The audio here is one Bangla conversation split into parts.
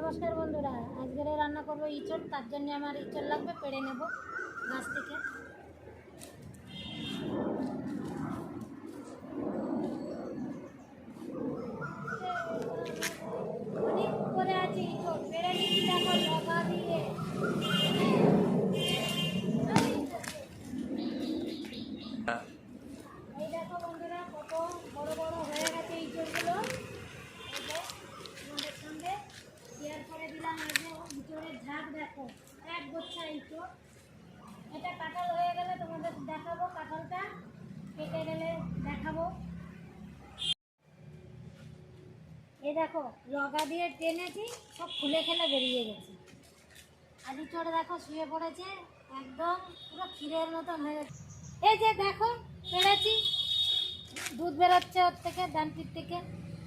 নমস্কার বন্ধুরা, আজকের রান্না করব ইঁচড়, তার জন্য আমার ইঁচড় লাগবে, পেড়ে নেব গাছ থেকে অনেক করে আছে ইঁচড় পেড়ে নিচ্ছি দেখো লগা দিয়ে এই দেখো বন্ধুরা কত বড় বড় হয়ে গেছে ইঁচড়গুলো এই যে তোমাদের সঙ্গে শেয়ার করে দিলাম এই যে ইঁচড়ের ঝাঁক দেখো, এক গোচ্ছা ইঁচড় এটা কাঁঠাল হয়ে গেলে তোমাদের দেখাবো, কাঁঠালটা কেটে গেলে দেখাবো। এই দেখো লগা দিয়ে টেনেছি, সব খুলে খেলে বেরিয়ে গেছে। আর ইঁচড় দেখো শুয়ে পড়েছে, একদম পুরো ক্ষীরের মতন হয়ে গেছে। এই যে দেখো পেরেছি দুধ বেরোচ্ছে ওর থেকে ডানপির থেকে।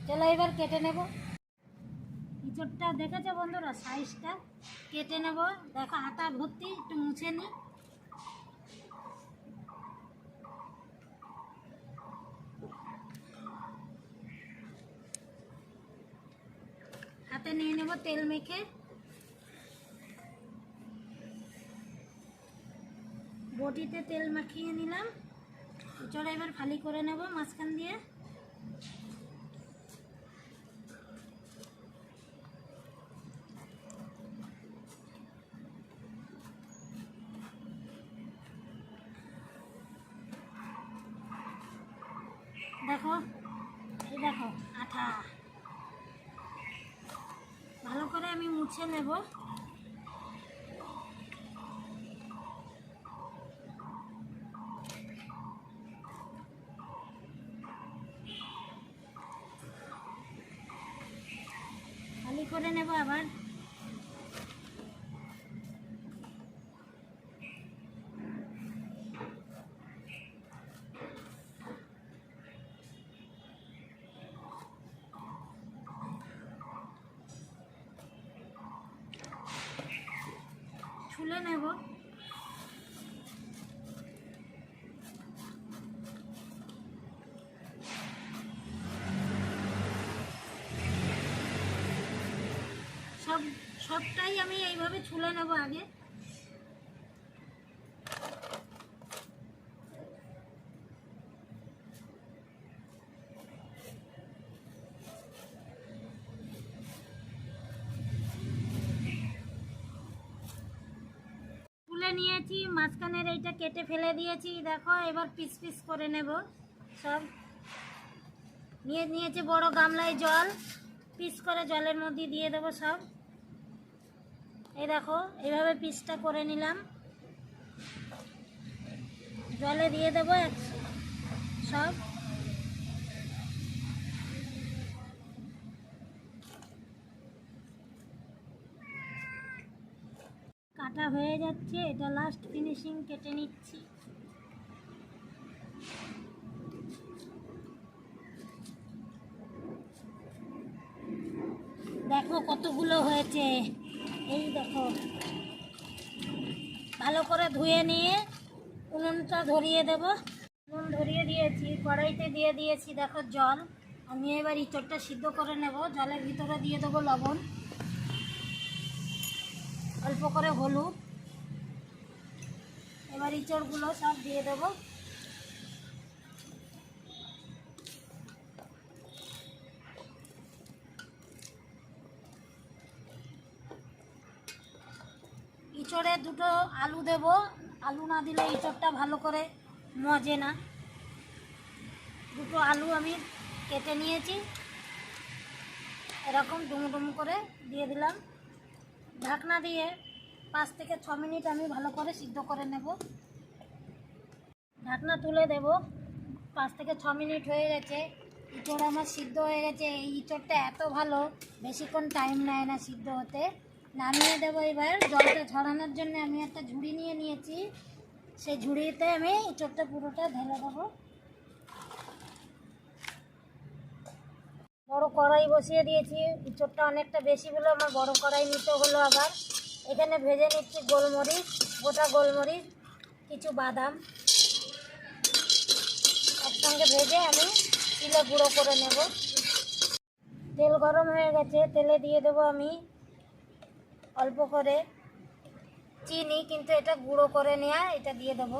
চলো এবার কেটে নেব। ইঁচড়টা দেখেছ বন্ধুরা? সাইজটা কেটে নেব। দেখো আটা ভর্তি, একটু মুছে নিই হাতে নিয়ে নেব তেল মেখে। বটিতে তেল মাখিয়ে নিলাম। চড়া এবার ফালি করে নেব মাঝখান দিয়ে। দেখো এই দেখো আঠা। ভালো করে আমি মুছে নেব। খালি করে নেব আবার। ছুলে নেব। সব সবটাই আমি এইভাবে ছুলে নেব আগে। নিয়েছি, মাঝখানের এইটা কেটে ফেলে দিয়েছি, দেখো, এবার পিস পিস করে নেব সব। নিয়ে নিয়েছি বড় গামলায় জল, পিস করে জলের মধ্যে দিয়ে দেবো সব। এই দেখো, এইভাবে পিসটা করে নিলাম। জলে দিয়ে দেবো সব। কাটা হয়ে যাচ্ছে, এটা লাস্ট ফিনিশিং কেটে নিচ্ছি। দেখো কতগুলো হয়েছে। এই দেখো। ভালো করে ধুয়ে নিয়ে উনুনটা ধরিয়ে দেব। উনুন ধরিয়ে দিয়েছি, কড়াইতে দিয়ে দিয়েছি, দেখো জল। আমি এবার ইঁচড়টা সিদ্ধ করে নেব, জলের ভিতরে দিয়ে দেবো লবণ। অল্প করে হলুদ। এবার ইঁচড়গুলো সব দিয়ে দেবো। ইঁচড়ে দুটো আলু দেব। আলু না দিলে ইঁচড়টা ভালো করে মজে না। দুটো আলু আমি কেটে নিয়েছি। এরকম ডুমু ডুমু করে দিয়ে দিলাম। ঢাকনা দিয়ে পাঁচ থেকে ছ মিনিট আমি ভালো করে সিদ্ধ করে নেব। ঢাকনা তুলে দেব। পাঁচ থেকে ছ মিনিট হয়ে গেছে। ইঁচড় আমার সিদ্ধ হয়ে গেছে। এই ইঁচড়টা এত ভালো, বেশিক্ষণ টাইম নেয় না সিদ্ধ হতে। নামিয়ে দেবো এবার। জলটা ঝরানোর জন্য আমি একটা ঝুড়ি নিয়ে নিয়েছি। সেই ঝুড়িতে আমি ইঁচড়টা পুরোটা ঢেলে দেবো। বড় কড়াই বসিয়ে দিয়েছি। ইঁচড়টা অনেকটা বেশি হলো, আমার বড় কড়াই নিতে হলো আবার। এখানে ভেজে নিচ্ছি গোলমরিচ, গোটা গোলমরিচ, কিছু বাদাম। একসঙ্গে ভেজে আমি তিলে গুঁড়ো করে নেব। তেল গরম হয়ে গেছে, তেলে দিয়ে দেবো আমি অল্প করে চিনি, কিন্তু এটা গুঁড়ো করে নেওয়া এটা দিয়ে দেবো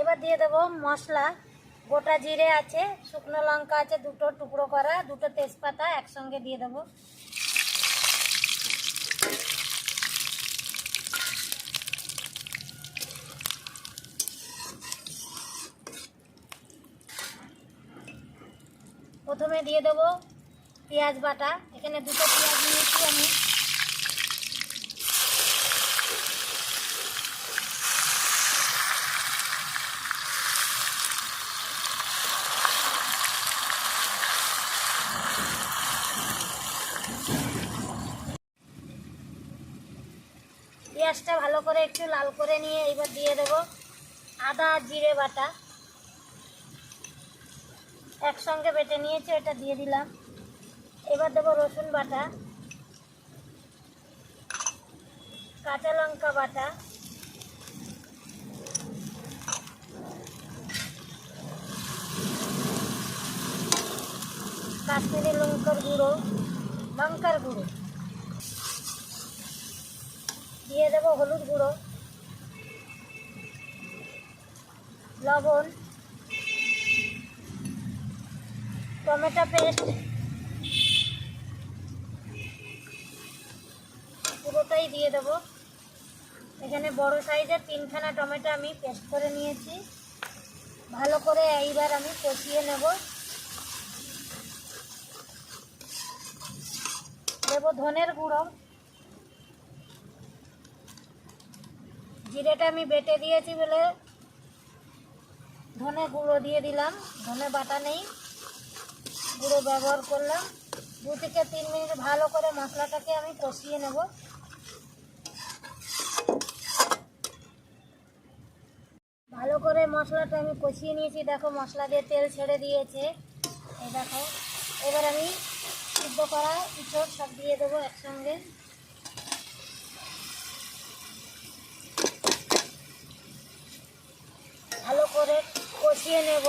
এবার দিয়ে দেবো মশলা। গোটা জিরে আছে, শুকনো লঙ্কা আছে, দুটো টুকরো করা, দুটো তেজপাতা একসঙ্গে দিয়ে দেবো। প্রথমে দিয়ে দেবো পেঁয়াজ বাটা। এখানে দুটো পেঁয়াজ নিয়েছি আমি। পেঁয়াজটা ভালো করে একটু লাল করে নিয়ে এবার দিয়ে দেবো আদা, জিরে বাটা। একসঙ্গে বেটে নিয়েছি এটা দিয়ে দিলাম। এবার দেবো রসুন বাটা, কাঁচা লঙ্কা বাটা, কাশ্মীরি লঙ্কার গুঁড়ো লঙ্কার গুঁড়ো। দিয়ে দেবো হলুদ গুঁড়ো, লবণ, টমেটো পেস্ট, পুরোটাই দিয়ে দেবো। এখানে বড় সাইজের তিনখানা টমেটো আমি পেস্ট করে নিয়েছি। ভালো করে এইবার আমি কষিয়ে নেব। দেবো ধনের গুঁড়ো। জিরেটা আমি বেটে দিয়েছি বলে ধনে গুঁড়ো দিয়ে দিলাম। ধনে বাটা নেই। গুঁড়ো ব্যবহার করলাম। দু থেকে তিন মিনিট ভালো করে মশলাটাকে আমি কষিয়ে নেব। ভালো করে মশলাটা আমি কষিয়ে নিয়েছি। দেখো মশলা দিয়ে তেল ছেড়ে দিয়েছে। এই দেখো। এবার আমি সিদ্ধ করা ইঁচড় সব দিয়ে দেবো একসঙ্গে ভালো করে কষিয়ে নেব।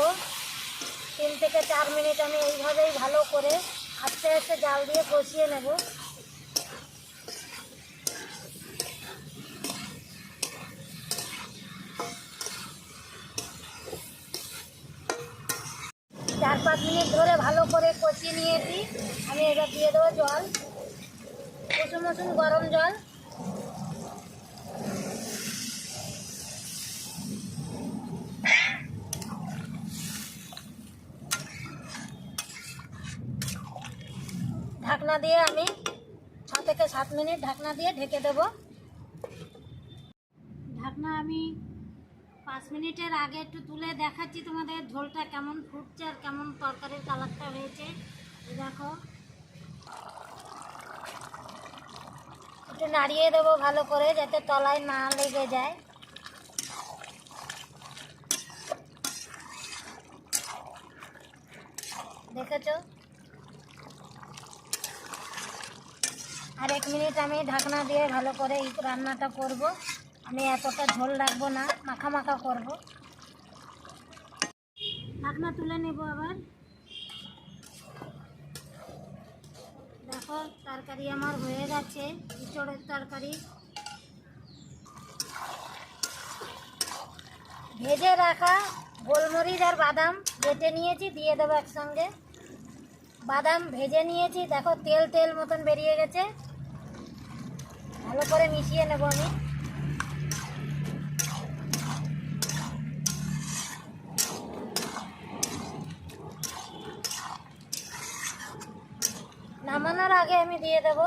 তিন থেকে চার মিনিট আমি এইভাবেই ভালো করে আস্তে আস্তে জাল দিয়ে কষিয়ে নেব। চার পাঁচ মিনিট ধরে ভালো করে কষিয়ে নিয়েছি। আমি এবার দিয়ে দেবো জল। কুসুম কুসুম গরম জল। ঢাকনা দিয়ে আমি ছ থেকে সাত মিনিট ঢাকনা দিয়ে ঢেকে দেব। ঢাকনা আমি পাঁচ মিনিটের আগে একটু তুলে দেখাচ্ছি তোমাদের ঝোলটা কেমন ফুটছে আর কেমন তরকারির কালারটা হয়েছে। দেখো। একটু নাড়িয়ে দেবো ভালো করে যাতে তলায় না লেগে যায়। দেখেছ? আর এক মিনিট আমি ঢাকনা দিয়ে ভালো করে এই রান্নাটা করব। আমি এতটা ঝোল রাখব না, মাখা মাখা করব। ঢাকনা তুলে নেব আবার। দেখো, তরকারি আমার হয়ে গেছে ইঁচড়ের তরকারি। ভেজে রাখা গোলমরিচ আর বাদাম বেটে নিয়েছি, দিয়ে দেবো একসঙ্গে। বাদাম ভেজে নিয়েছি, দেখো তেল তেল মতন বেরিয়ে গেছে। ভালো করে মিশিয়ে নেব আমি। নামানোর আগে আমি দিয়ে দেব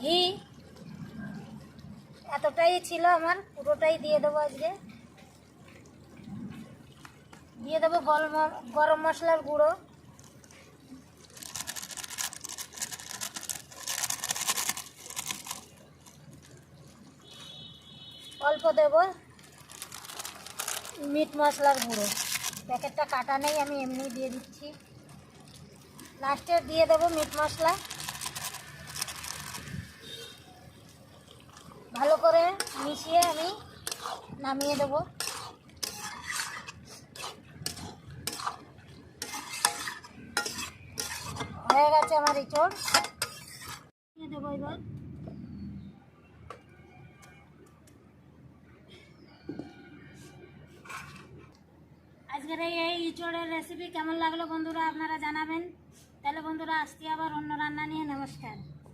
ঘি। এতটাই ছিল আমার, পুরোটাই দিয়ে দেবো আজকে। দিয়ে দেবো গরম মশলার গুঁড়ো। অল্প দেব। মিট মশলার গুঁড়ো। প্যাকেটটা কাটা নেই, আমি এমনি দিয়ে দিচ্ছি। লাস্টে দিয়ে দেবো মিট মশলা। ভালো করে মিশিয়ে আমি নামিয়ে দেবো। হয়ে গেছে আমার ইঁচড় দেবো এবার। আজকের এই ইঁচড়ের রেসিপি কেমন লাগল বন্ধুরা আপনারা জানাবেন। তাহলে বন্ধুরা আসতে আবার অন্য রান্না নিয়ে নমস্কার।